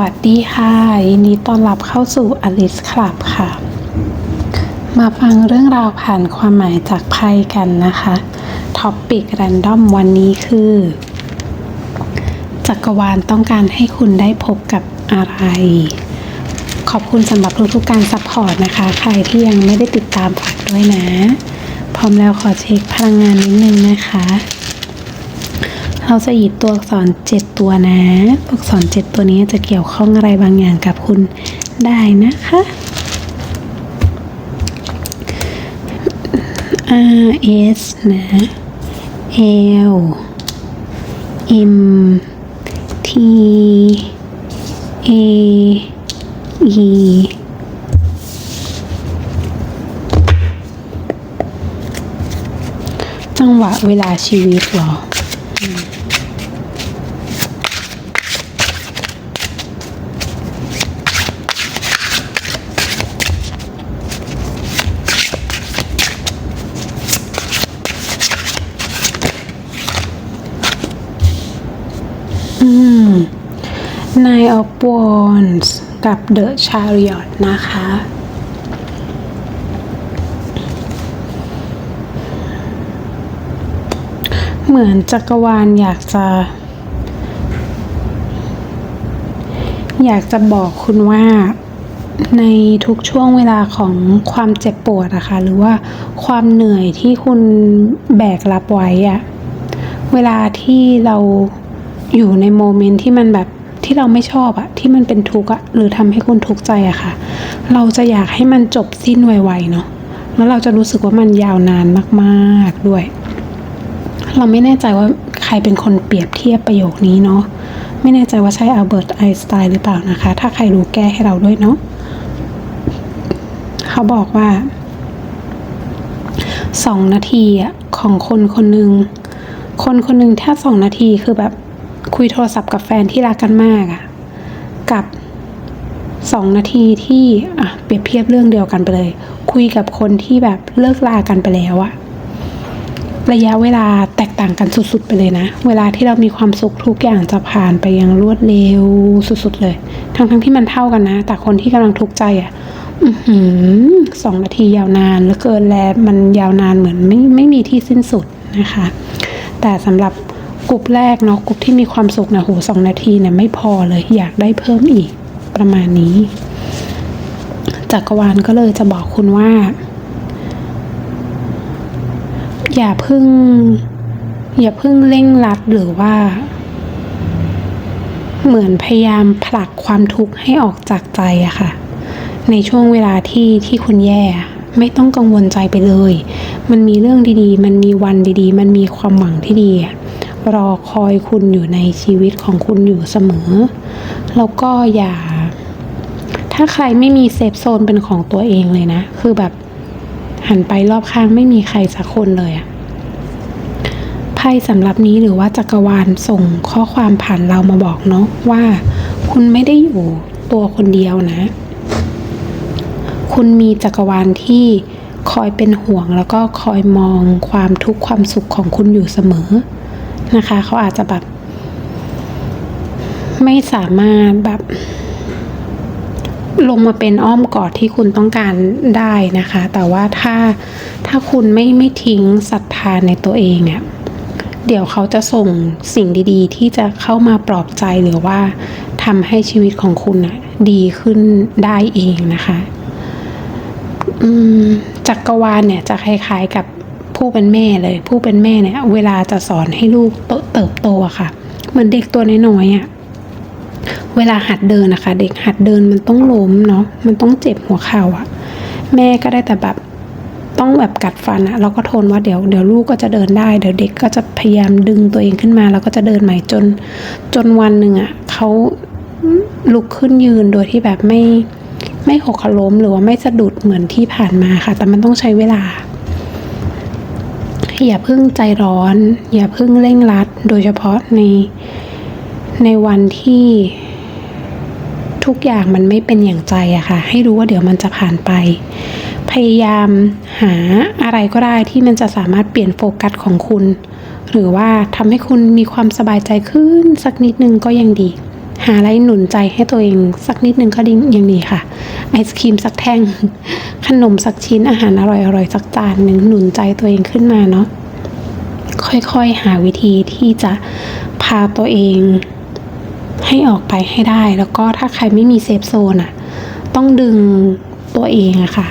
วัสดีค่ะยินดีต้อนรับเข้าสู่ Alice Club ค่ะ มาฟังเรื่องราวผ่านความหมายจากไพ่กันนะคะท็อปปิกแรนดอมวันนี้คือ จักรวาลต้องการให้คุณได้พบกับอะไร ขอบคุณสำหรับทุกๆการซัพพอร์ตนะคะ ใครที่ยังไม่ได้ติดตามฝากด้วยนะ พร้อมแล้วขอเช็คพลังงานนิดนึงนะคะ เราจะหยิบตัวอักษรเจ็ดตัวนะตัวอักษรเจ็ดตัวนี้จะเกี่ยวข้องอะไรบางอย่างกับคุณได้นะคะ R S นะ L M T A E จังหวะเวลาชีวิตหรอ Nine of Wands กับ The Chariot นะคะ เหมือนจักรวาลอยากจะ อยากจะบอกคุณว่าในทุกช่วงเวลาของความเจ็บปวดอะค่ะหรือว่าความเหนื่อยที่คุณแบกรับไว้อะเวลาที่เราอยู่ในโมเมนต์ที่มันแบบที่เราไม่ชอบอะที่มันเป็นทุกข์อะหรือทำให้คุณทุกข์ใจอะค่ะ เราจะอยากให้มันจบสิ้นไวๆเนาะแล้วเราจะรู้สึกว่ามันยาวนานมาก ๆด้วย เราไม่แน่ใจว่าใครเป็นคนเปรียบเทียบประโยคนี้เนาะไม่แน่ใจว่าใช่อัลเบิร์ตไอน์สไตน์หรือเปล่านะคะ ถ้าใครรู้แก้ให้เราด้วยเนาะเขาบอกว่าสองนาทีอะของคนคนหนึ่งคนคนหนึ่งถ้าสองนาทีคือแบบคุยโทรศัพท์กับแฟนที่รักกันมากอะกับสองนาทีที่อะเปรียบเทียบเรื่องเดียวกันไปเลย คุยกับคนที่แบบเลิกลากันไปแล้วอะ ระยะเวลาแตกต่างกันสุด ๆ ไปเลยนะ เวลาที่เรามีความสุขทุกอย่างจะผ่านไปอย่างรวดเร็วสุด ๆ เลย ทั้งๆที่มันเท่ากันนะ แต่คนที่กำลังทุกข์ใจอะอือหือสองนาทียาวนานเหลือเกินและมันยาวนานเหมือนไม่ไม่มีที่สิ้นสุดนะคะ แต่สำหรับกลุ่มแรกเนาะกลุ่มที่มีความสุขนะโหสองนาทีเนี่ยไม่พอเลยอยากได้เพิ่มอีกประมาณนี้จักรวาลก็เลยจะบอกคุณว่า อย่าพึ่ง อย่าพึ่งเร่งรัดหรือว่า เหมือนพยายามผลักความทุกข์ให้ออกจากใจอะค่ะ ในช่วงเวลาที่ที่คุณแย่ไม่ต้องกังวลใจไปเลย มันมีเรื่องดีๆ มันมีวันดีๆ มันมีความหวังที่ดี รอคอยคุณอยู่ในชีวิตของคุณอยู่เสมอ แล้วก็อย่า ถ้าใครไม่มีเซฟโซนเป็นของตัวเองเลยนะ คือแบบ หันไปรอบข้างไม่มีใครสักคนเลยอะไพ่สำหรับนี้หรือว่าจักรวาลส่งข้อความผ่านเรามาบอกเนาะว่า คุณไม่ได้อยู่ตัวคนเดียวนะ คุณมีจักรวาลที่คอยเป็นห่วงแล้วก็คอยมองความทุกข์ความสุขของคุณอยู่เสมอนะคะ เขาอาจจะแบบ ไม่สามารถแบบ ลงมาเป็นอ้อมกอดที่คุณต้องการได้นะคะ แต่ว่าถ้าถ้าคุณไม่ไม่ทิ้งศรัทธาในตัวเองอะ่ะเดี๋ยวเขาจะส่งสิ่งดีๆ ที่จะเข้ามาปลอบใจหรือว่าทำให้ชีวิตของคุณอะดีขึ้นได้เองนะคะอืมจักรวาลเนี่ยจะคล้ายๆกับผู้เป็นแม่เลย ผู้เป็นแม่เนี่ย เวลาจะสอนให้ลูกเติบโตอะค่ะ เหมือนเด็กตัวน้อยๆอะ เวลาหัดเดินนะคะ เด็กหัดเดินมันต้องล้มเนาะมันต้องเจ็บหัวเข่าอะแม่ก็ได้แต่แบบต้องแบบกัดฟันอะแล้วก็ทนว่าเดี๋ยวเดี๋ยวลูกก็จะเดินได้เดี๋ยวเด็กก็จะพยายามดึงตัวเองขึ้นมา แล้วก็จะเดินใหม่จนจนวันหนึ่งอะเขาลุกขึ้นยืนโดยที่แบบไม่ไม่หกล้มหรือว่าไม่สะดุดเหมือนที่ผ่านมาค่ะ แต่มันต้องใช้เวลา อย่าเพิ่งใจร้อน อย่าเพิ่งเร่งรัด โดยเฉพาะใน ในวันที่ทุกอย่างมันไม่เป็นอย่างใจอะค่ะ ให้รู้ว่าเดี๋ยวมันจะผ่านไป พยายามหาอะไรก็ได้ที่มันจะสามารถเปลี่ยนโฟกัสของคุณ หรือว่าทำให้คุณมีความสบายใจขึ้นสักนิดนึงก็ยังดี หาอะไรหนุนใจให้ตัวเองสักนิดนึงก็ดียังดีค่ะ ไอศครีมสักแท่ง ขนมสักชิ้นอาหารอร่อยๆสักจานหนึ่งหนุนใจตัวเองขึ้นมาเนาะค่อยๆ หาวิธีที่จะพาตัวเอง ให้ออกไปให้ได้ แล้วก็ถ้าใครไม่มีเซฟโซนอะ ต้องดึงตัวเองอะค่ะ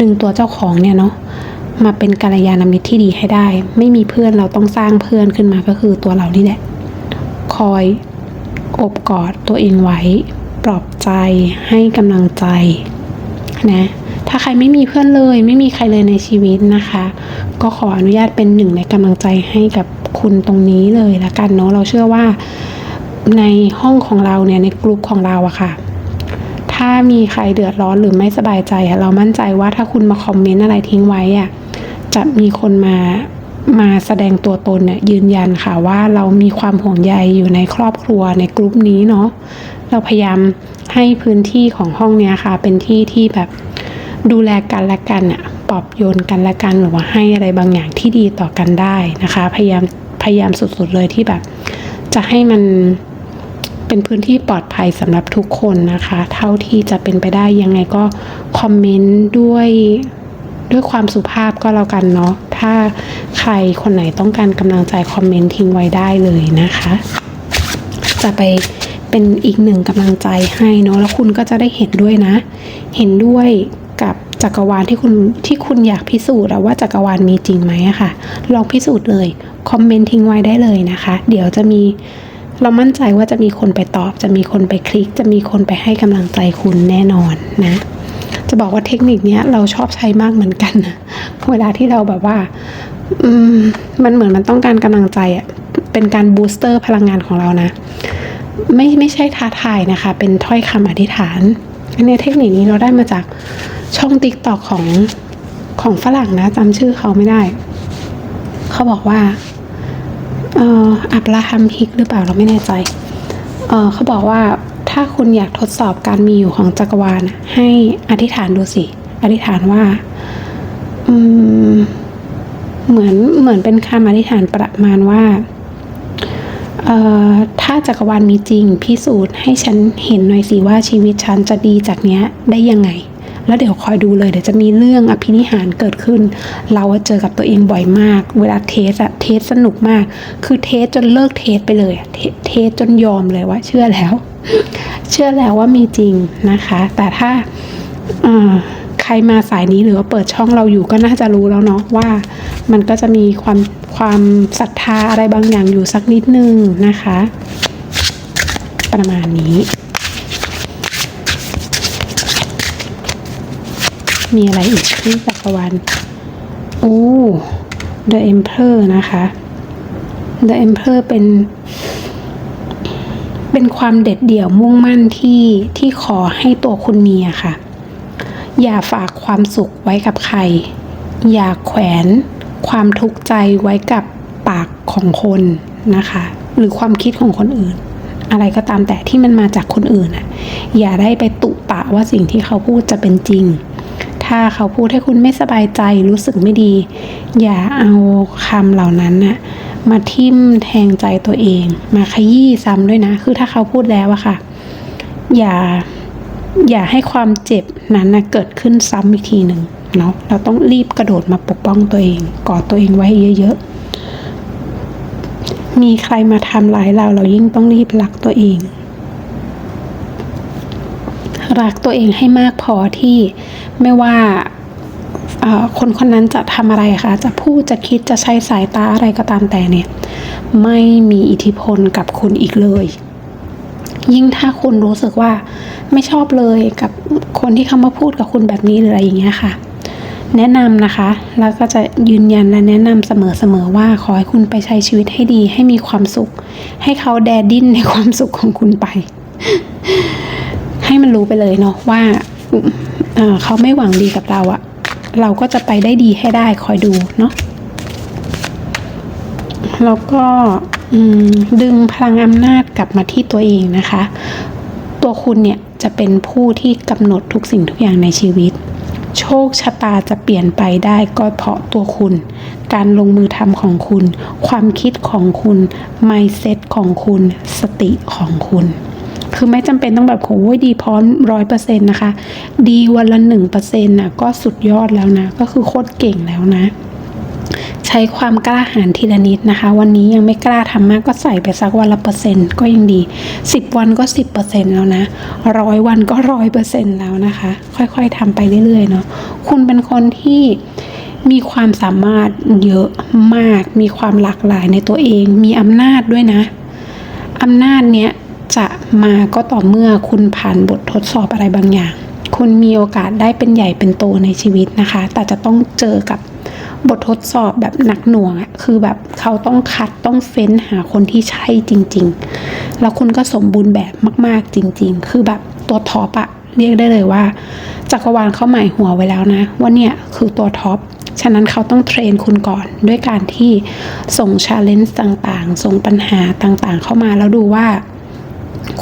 ดึงตัวเจ้าของเนี่ยเนาะมาเป็นกัลยาณมิตรที่ดีให้ได้ ไม่มีเพื่อนเราต้องสร้างเพื่อนขึ้นมาก็คือตัวเรานี่แหละ คอยอบกอดตัวเองไว้ ปลอบใจให้กำลังใจนะถ้าใครไม่มีเพื่อนเลย ไม่มีใครเลยในชีวิตนะคะ ก็ขออนุญาตเป็นหนึ่งในกำลังใจให้กับคุณตรงนี้เลยละกันเนาะเราเชื่อว่า ในห้องของเราเนี่ยในกลุ่มของเราอะค่ะ ถ้ามีใครเดือดร้อนหรือไม่สบายใจอะเรามั่นใจว่าถ้าคุณมาคอมเมนต์อะไรทิ้งไว้อะจะมีคนมามาแสดงตัวตนเนี่ยยืนยันค่ะว่าเรามีความห่วงใยอยู่ในครอบครัวในกลุ่มนี้เนาะเราพยายามให้พื้นที่ของห้องเนี้ยค่ะ เป็นที่ที่แบบดูแลกันและกันอะปลอบโยนกันและกันหรือว่าให้อะไรบางอย่างที่ดีต่อกันได้นะคะ พยายามพยายามสุดๆเลยที่แบบ จะให้มัน เป็นพื้นที่ปลอดภัยสำหรับทุกคนนะคะ เท่าที่จะเป็นไปได้ยังไงก็คอมเมนต์ด้วยด้วยความสุภาพก็แล้วกันเนาะถ้าใครคนไหนต้องการกำลังใจคอมเมนต์ทิ้งไว้ได้เลยนะคะ จะไปเป็นอีกหนึ่งกำลังใจให้เนาะแล้วคุณก็จะได้เห็นด้วยนะ เห็นด้วยกับจักรวาลที่คุณที่คุณอยากพิสูจน์ว่าจักรวาลมีจริงไหมอะค่ะ ลองพิสูจน์เลย คอมเมนต์ทิ้งไว้ได้เลยนะคะ เดี๋ยวจะมี เรามั่นใจว่าจะมีคนไปตอบ จะมีคนไปคลิก จะมีคนไปให้กำลังใจคุณแน่นอนนะ จะบอกว่าเทคนิคนี้เราชอบใช้มากเหมือนกันนะเวลาที่เราแบบว่า อืม มันเหมือนมันต้องการกำลังใจอะ่ะ เป็นการบูสเตอร์พลังงานของเรานะ ไม่ไม่ใช่ท้าทายนะคะ เป็นถ้อยคำอธิษฐาน อันนี้เทคนิคนี้เราได้มาจากช่องติ๊กตอกของของฝรั่งนะจำชื่อเขาไม่ได้ เขาบอกว่า เอ่ออับราฮัมฮิกหรือเปล่าเราไม่แน่ใจเออเขาบอกว่าถ้าคุณอยากทดสอบการมีอยู่ของจักรวาลให้อธิษฐานดูสิ อธิษฐานว่า อืม เหมือนเหมือนเป็นคำอธิษฐานประมาณว่าเอ่อถ้าจักรวาลมีจริง พิสูจน์ให้ฉันเห็นหน่อยสิว่าชีวิตฉันจะดีจากเนี้ยได้ยังไง แล้วเดี๋ยวคอยดูเลยเดี๋ยวจะมีเรื่องอภินิหารเกิดขึ้น เราเจอกับตัวเองบ่อยมาก เวลาเทสอะเทสสนุกมาก คือเทสจนเลิกเทสไปเลยเทเทสจนยอมเลยว่า เชื่อแล้ว เชื่อแล้วว่ามีจริงนะคะ แต่ถ้าใครมาสายนี้หรือว่าเปิดช่องเราอยู่ก็น่าจะรู้แล้วเนาะว่า มันก็จะมีความความศรัทธาอะไรบางอย่างอยู่สักนิดนึงนะคะ ประมาณนี้ มีอะไรอีกที่จักรวาลโอ้ The Emperor นะคะ The Emperor เป็น เป็นความเด็ดเดี่ยวมุ่งมั่นที่ที่ขอให้ตัวคุณมีอะค่ะ อย่าฝากความสุขไว้กับใคร อย่าแขวนความทุกข์ใจไว้กับปากของคนนะคะ หรือความคิดของคนอื่น อะไรก็ตามแต่ที่มันมาจากคนอื่นอะอย่าได้ไปตุปะว่าสิ่งที่เขาพูดจะเป็นจริง ถ้าเขาพูดให้คุณไม่สบายใจรู้สึกไม่ดี อย่าเอาคำเหล่านั้นน่ะมาทิ่มแทงใจตัวเอง มาขยี้ซ้ำด้วยนะ คือถ้าเขาพูดแล้วอะค่ะ อย่าอย่าให้ความเจ็บนั้นนะเกิดขึ้นซ้ำอีกทีหนึ่งเนาะเราต้องรีบกระโดดมาปกป้องตัวเองกอดตัวเองไว้เยอะๆ มีใครมาทำร้ายเราเรายิ่งต้องรีบรักตัวเอง รักตัวเองให้มากพอที่ ไม่ว่าคนคนนั้นจะทำอะไรคะจะพูดจะคิดจะใช้สายตาอะไรก็ตามแต่เนี่ย ไม่มีอิทธิพลกับคุณอีกเลย ยิ่งถ้าคุณรู้สึกว่าไม่ชอบเลยกับคนที่เขามาพูดกับคุณแบบนี้หรืออะไรอย่างเงี้ยค่ะ แนะนำนะคะ แล้วก็จะยืนยันและแนะนำเสมอๆว่าขอให้คุณไปใช้ชีวิตให้ดี ให้มีความสุข ให้เขาแดดดิ้นในความสุขของคุณไป ให้มันรู้ไปเลยเนาะว่า เขาไม่หวังดีกับเราอะเราก็จะไปได้ดีให้ได้คอยดูเนาะแล้วก็ดึงพลังอำนาจกลับมาที่ตัวเองนะคะ ตัวคุณเนี่ยจะเป็นผู้ที่กำหนดทุกสิ่งทุกอย่างในชีวิต โชคชะตาจะเปลี่ยนไปได้ก็เพราะตัวคุณ การลงมือทำของคุณ ความคิดของคุณ mindset ของคุณ สติของคุณ คือไม่จำเป็นต้องแบบโหยดีพร้อมร้อยเปอร์เซ็นต์นะคะ ดีวันละหนึ่งเปอร์เซ็นต์น่ะก็สุดยอดแล้วนะ ก็คือโคตรเก่งแล้วนะ ใช้ความกล้าหาญทีละนิดนะคะ วันนี้ยังไม่กล้าทำมากก็ใส่ไปสักวันละเปอร์เซ็นต์ก็ยังดีสิบวันก็สิบเปอร์เซ็นต์แล้วนะร้อยวันก็ร้อยเปอร์เซ็นต์แล้วนะคะ ค่อยๆทำไปเรื่อยๆเนาะคุณเป็นคนที่มีความสามารถเยอะมาก มีความหลากหลายในตัวเอง มีอำนาจด้วยนะ อำนาจเนี้ย จะมาก็ต่อเมื่อคุณผ่านบททดสอบอะไรบางอย่าง คุณมีโอกาสได้เป็นใหญ่เป็นโตในชีวิตนะคะ แต่จะต้องเจอกับบททดสอบแบบหนักหน่วงอะคือแบบเขาต้องคัดต้องเฟ้นหาคนที่ใช่จริง ๆ แล้วคุณก็สมบูรณ์แบบมาก ๆ จริง ๆ คือแบบตัวท็อปอะเรียกได้เลยว่าจักรวาลเขาหมายหัวไว้แล้วนะ ว่าเนี่ยคือตัวท็อป ฉะนั้นเขาต้องเทรนคุณก่อน ด้วยการที่ส่งชาเลนจ์ต่างๆ ส่งปัญหาต่างๆ เข้ามาแล้วดูว่า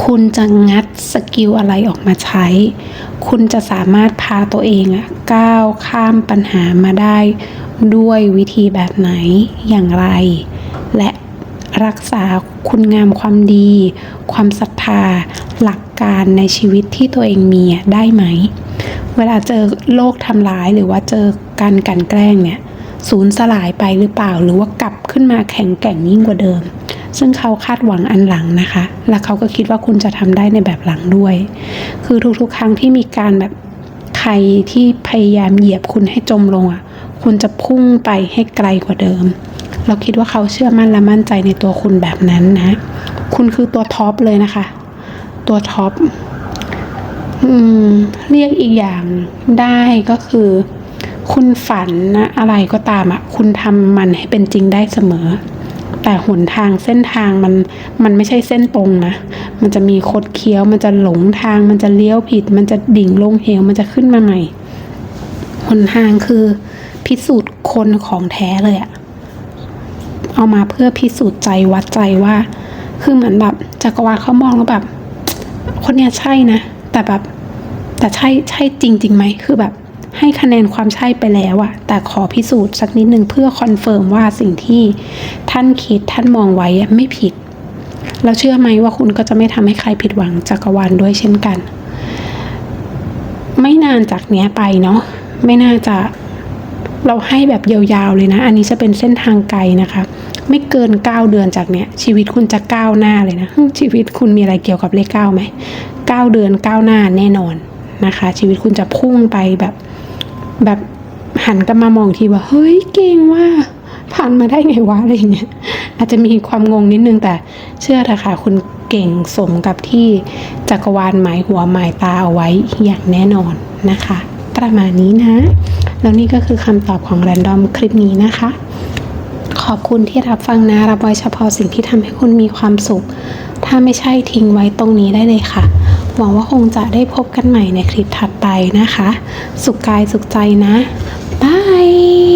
คุณจะงัดสกิลอะไรออกมาใช้ คุณจะสามารถพาตัวเองอะก้าวข้ามปัญหามาได้ด้วยวิธีแบบไหนอย่างไร และรักษาคุณงามความดี ความศรัทธา หลักการในชีวิตที่ตัวเองมีได้ไหม เวลาเจอโลกทำร้ายหรือว่าเจอการกันแกล้งเนี่ย สูญสลายไปหรือเปล่า หรือว่ากลับขึ้นมาแข็งแกร่งยิ่งกว่าเดิม ซึ่งเขาคาดหวังอันหลังนะคะ และเขาก็คิดว่าคุณจะทำได้ในแบบหลังด้วย คือทุกๆ ครั้งที่มีการแบบใครที่พยายามเหยียบคุณให้จมลงอะ คุณจะพุ่งไปให้ไกลกว่าเดิม เราคิดว่าเขาเชื่อมั่นและมั่นใจในตัวคุณแบบนั้นนะ คุณคือตัวท็อปเลยนะคะ ตัวท็อปอืมเรียกอีกอย่างได้ก็คือ คุณฝันนะอะไรก็ตามอะ คุณทำมันให้เป็นจริงได้เสมอ แต่หนทางเส้นทางมันมันไม่ใช่เส้นตรงนะ มันจะมีคดเคี้ยว มันจะหลงทาง มันจะเลี้ยวผิด มันจะดิ่งลงเหว มันจะขึ้นมาใหม่ หนทางคือพิสูจน์คนของแท้เลยอะเอามาเพื่อพิสูจน์ใจวัดใจว่า คือเหมือนแบบจักรวาลเขามองแล้วแบบ คนเนี้ยใช่นะ แต่แบบ แต่ใช่ใช่จริงๆไหมคือแบบ ให้คะแนนความใช่ไปแล้วอะแต่ขอพิสูจน์สักนิดหนึ่งเพื่อคอนเฟิร์มว่าสิ่งที่ท่านคิดท่านมองไว้ไม่ผิด แล้วเชื่อไหมว่าคุณก็จะไม่ทำให้ใครผิดหวังจักรวาลด้วยเช่นกัน ไม่นานจากเนี้ยไปเนาะไม่น่าจะเราให้แบบยาวๆเลยนะ อันนี้จะเป็นเส้นทางไกลนะคะ ไม่เกิน 9 เดือนจากเนี้ยชีวิตคุณจะก้าวหน้าเลยนะ ชีวิตคุณมีอะไรเกี่ยวกับเลขเก้าไหมเก้าเดือนก้าวหน้าแน่นอนนะคะ ชีวิตคุณจะพุ่งไปแบบ แบบหันกลับมามองทีว่าเฮ้ยเก่งว่าผ่านมาได้ไงวะอะไรเงี้ยอาจจะมีความงงนิดนึงแต่เชื่อเถอะค่ะคุณเก่งสมกับที่จักรวาลหมายหัวหมายตาเอาไว้อย่างแน่นอนนะคะ ประมาณนี้นะ แล้วนี่ก็คือคำตอบของแรนดอมคลิปนี้นะคะ ขอบคุณที่รับฟังนะ รับไว้เฉพาะสิ่งที่ทำให้คุณมีความสุข ถ้าไม่ใช่ทิ้งไว้ตรงนี้ได้เลยค่ะ หวังว่าคงจะได้พบกันใหม่ในคลิปถัดไปนะคะ สุขกายสุขใจนะบาย